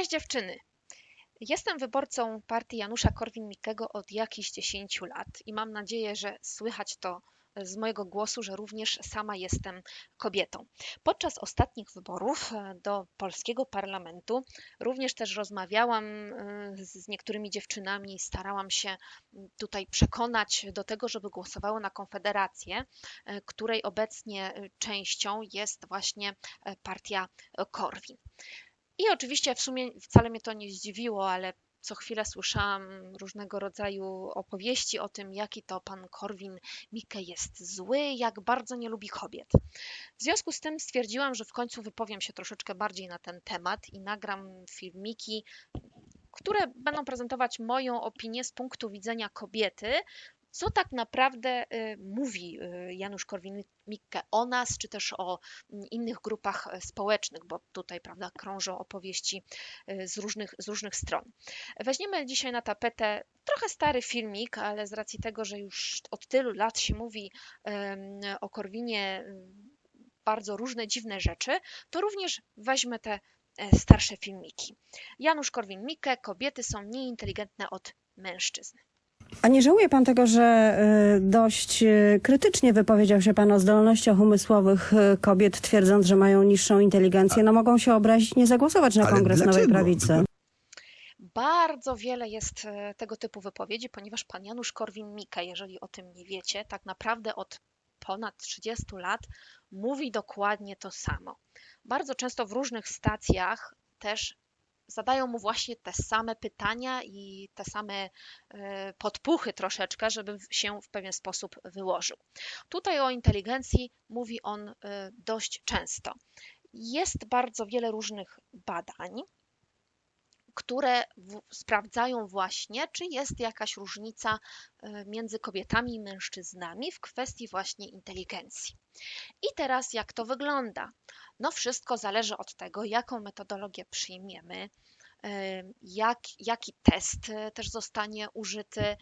Cześć dziewczyny! Jestem wyborcą partii Janusza Korwin-Mikkego od jakichś 10 lat i mam nadzieję, że słychać to z mojego głosu, że również sama jestem kobietą. Podczas ostatnich wyborów e, do polskiego parlamentu również też rozmawiałam e, z niektórymi dziewczynami, starałam się tutaj przekonać do tego, żeby głosowały na Konfederację, e, której obecnie częścią jest właśnie partia Korwin. I oczywiście w sumie wcale mnie to nie zdziwiło, ale co chwilę słyszałam różnego rodzaju opowieści o tym, jaki to pan Korwin Mikke jest zły, jak bardzo nie lubi kobiet. W związku z tym stwierdziłam, że w końcu wypowiem się troszeczkę bardziej na ten temat i nagram filmiki, które będą prezentować moją opinię z punktu widzenia kobiety, co tak naprawdę y, mówi y, Janusz Korwin-Mikke o nas, czy też o mm, innych grupach e, społecznych, bo tutaj prawda, krążą opowieści y, z różnych, z różnych stron. Weźmiemy dzisiaj na tapetę trochę stary filmik, ale z racji tego, że już od tylu lat się mówi o Korwinie bardzo różne dziwne rzeczy, to również weźmy te e, starsze filmiki. Janusz Korwin-Mikke, kobiety są mniej inteligentne od mężczyzn. A nie żałuje pan tego, że y, dość y, krytycznie wypowiedział się pan o zdolnościach umysłowych y, kobiet, twierdząc, że mają niższą inteligencję? No mogą się obrazić, nie zagłosować na Ale Kongres Nowej dlaczego? Prawicy. Bardzo wiele jest tego typu wypowiedzi, ponieważ pan Janusz Korwin-Mikke, jeżeli o tym nie wiecie, tak naprawdę od ponad 30 lat mówi dokładnie to samo. Bardzo często w różnych stacjach też zadają mu właśnie te same pytania i te same e, podpuchy troszeczkę, żeby się w pewien sposób wyłożył. Tutaj o inteligencji mówi on e, dość często. Jest bardzo wiele różnych badań, które w, sprawdzają właśnie, czy jest jakaś różnica e, między kobietami i mężczyznami w kwestii właśnie inteligencji. I teraz jak to wygląda? No wszystko zależy od tego, jaką metodologię przyjmiemy, jak, jaki test e, też zostanie użyty,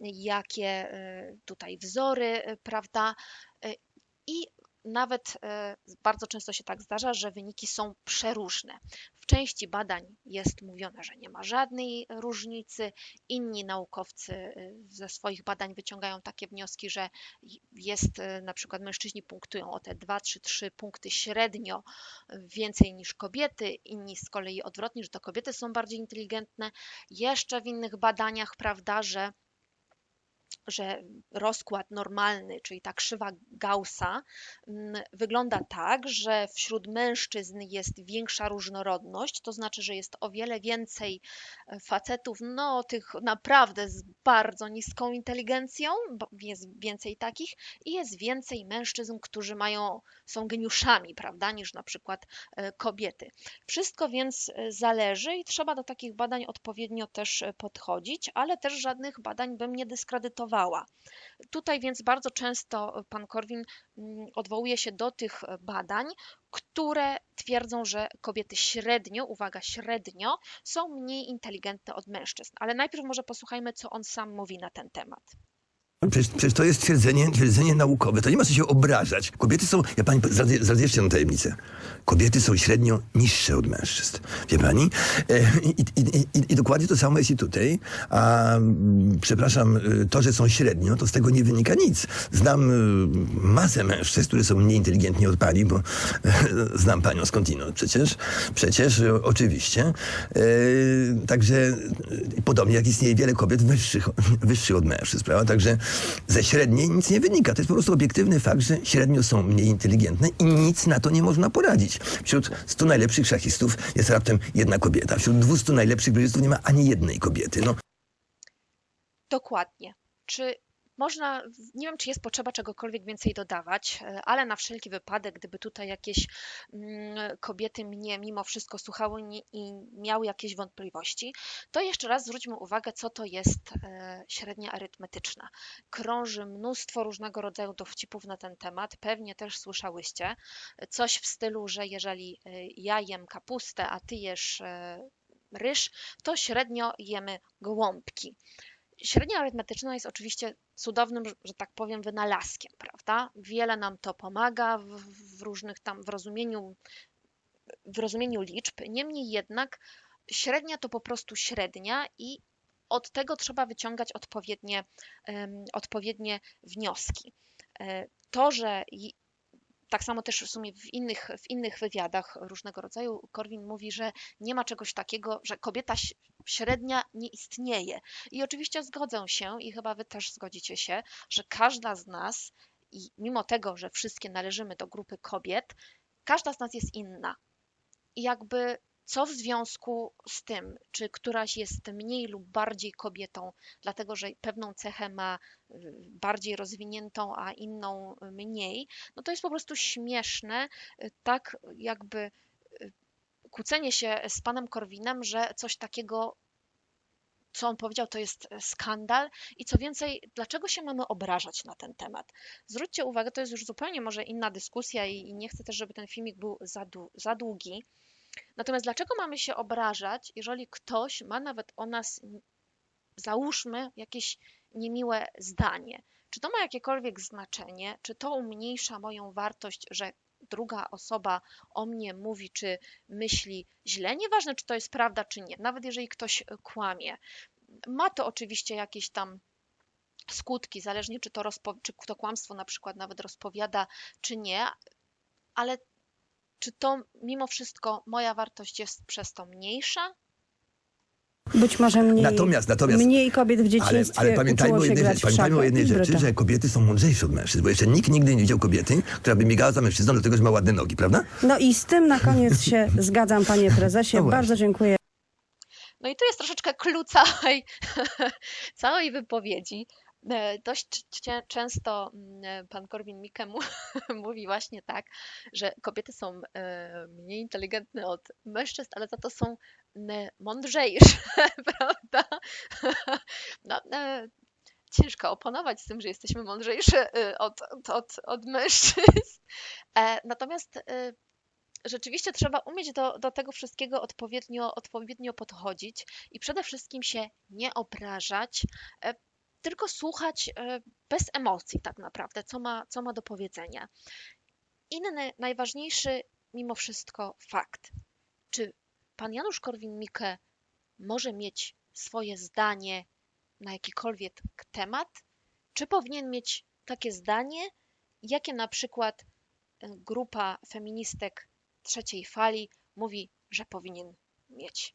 jakie e, tutaj wzory, prawda? I nawet e, bardzo często się tak zdarza, że wyniki są przeróżne. W części badań jest mówione, że nie ma żadnej różnicy. Inni naukowcy e, ze swoich badań wyciągają takie wnioski, że jest e, na przykład mężczyźni punktują o te 2, 3, 3 punkty średnio więcej niż kobiety, inni z kolei odwrotnie, że to kobiety są bardziej inteligentne. Jeszcze w innych badaniach, prawda, że że rozkład normalny, czyli ta krzywa Gaussa, mm, wygląda tak, że wśród mężczyzn jest większa różnorodność, to znaczy, że jest o wiele więcej e, facetów, no tych naprawdę z bardzo niską inteligencją, jest więcej takich i jest więcej mężczyzn, którzy mają, są geniuszami, prawda, niż na przykład e, kobiety. Wszystko więc e, zależy i trzeba do takich badań odpowiednio też podchodzić, ale też żadnych badań bym nie Tutaj więc bardzo często pan Korwin mm, odwołuje się do tych badań, które twierdzą, że kobiety średnio, uwaga, średnio są mniej inteligentne od mężczyzn. Ale najpierw może posłuchajmy, co on sam mówi na ten temat. Przecież, przecież to jest twierdzenie, twierdzenie naukowe. To nie ma co się obrażać. Kobiety są, ja pani jeszcze jedną tajemnicę. Kobiety są średnio niższe od mężczyzn. Wie pani? E, I, i, i, dokładnie to samo jest i tutaj. A przepraszam, y, to, że są średnio, to z tego nie wynika nic. Znam y, masę mężczyzn, które są mniej inteligentni od pani, bo znam panią skądinąd przecież. Przecież, oczywiście. E, także podobnie jak istnieje wiele kobiet wyższych, wyższych od mężczyzn, prawda? Także ze średniej nic nie wynika. To jest po prostu obiektywny fakt, że średnio są mniej inteligentne i nic na to nie można poradzić. Wśród 100 najlepszych szachistów jest raptem jedna kobieta. Wśród 200 najlepszych gryzystów nie ma ani jednej kobiety. No. Dokładnie. Czy można, nie wiem, czy jest potrzeba czegokolwiek więcej dodawać, e, ale na wszelki wypadek, gdyby tutaj jakieś mm, kobiety mnie mimo wszystko słuchały i miały jakieś wątpliwości, to jeszcze raz zwróćmy uwagę, co to jest e, średnia arytmetyczna. Krąży mnóstwo różnego rodzaju dowcipów na ten temat, pewnie też słyszałyście coś w stylu, że jeżeli e, ja jem kapustę, a ty jesz ryż, to średnio jemy gołąbki. Średnia arytmetyczna jest oczywiście cudownym, że tak powiem, wynalazkiem, prawda? Wiele nam to pomaga w, w różnych tam w rozumieniu, w rozumieniu liczb. Niemniej jednak Średnia to po prostu średnia i od tego trzeba wyciągać odpowiednie, em, odpowiednie wnioski. E, To, że tak samo też w sumie w innych, w innych wywiadach różnego rodzaju Korwin mówi, że nie ma czegoś takiego, że kobieta średnia nie istnieje. I oczywiście zgodzę się i chyba wy też zgodzicie się, że każda z nas i mimo tego, że wszystkie należymy do grupy kobiet, każda z nas jest inna. I jakby co w związku z tym, czy któraś jest mniej lub bardziej kobietą, dlatego że pewną cechę ma y, bardziej rozwiniętą, a inną mniej, no to jest po prostu śmieszne, y, tak jakby y, kłócenie się z panem Korwinem, że coś takiego, co on powiedział, to jest skandal i co więcej, dlaczego się mamy obrażać na ten temat? Zwróćcie uwagę, to jest już zupełnie może inna dyskusja i, nie chcę też, żeby ten filmik był za, za długi. Natomiast dlaczego mamy się obrażać, jeżeli ktoś ma nawet o nas, załóżmy, jakieś niemiłe zdanie? Czy to ma jakiekolwiek znaczenie? Czy to umniejsza moją wartość, że druga osoba o mnie mówi, czy myśli źle? Nieważne, czy to jest prawda, czy nie. Nawet jeżeli ktoś e, kłamie. Ma to oczywiście jakieś tam skutki, zależnie czy to, czy to kłamstwo na przykład nawet rozpowiada, czy nie, ale czy to mimo wszystko moja wartość jest przez to mniejsza? Być może mniej, Natomiast- natomiast- mniej kobiet w Ale, dzieciństwie ale pamiętajmy, o jednej, grać rzeczy, w pamiętajmy o jednej i rzeczy, że kobiety są mądrzejsze od mężczyzn, bo jeszcze nikt nigdy nie widział kobiety, która by biegała za mężczyzną, dlatego że ma ładne nogi, prawda? No i z tym na koniec się zgadzam, panie prezesie. No. Bardzo dziękuję. No i tu jest troszeczkę clue całej, całej wypowiedzi. E, Dość często mm, pan Korwin-Mikke mówi właśnie tak, że kobiety są e, mniej inteligentne od mężczyzn, ale za to są mądrzejsze, prawda? No, e, ciężko oponować z tym, że jesteśmy mądrzejsze e, od, od, od, od mężczyzn. E, Natomiast e, rzeczywiście trzeba umieć do, do tego wszystkiego odpowiednio, odpowiednio podchodzić i przede wszystkim się nie obrażać, e, tylko słuchać e, bez emocji tak naprawdę, co ma, co ma do powiedzenia. Inny, najważniejszy mimo wszystko fakt. Czy pan Janusz Korwin-Mikke może mieć swoje zdanie na jakikolwiek temat? Czy powinien mieć takie zdanie, jakie na przykład e, grupa feministek trzeciej fali mówi, że powinien mieć?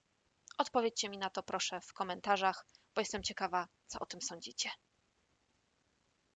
Odpowiedzcie mi na to proszę w komentarzach, bo jestem ciekawa, co o tym sądzicie.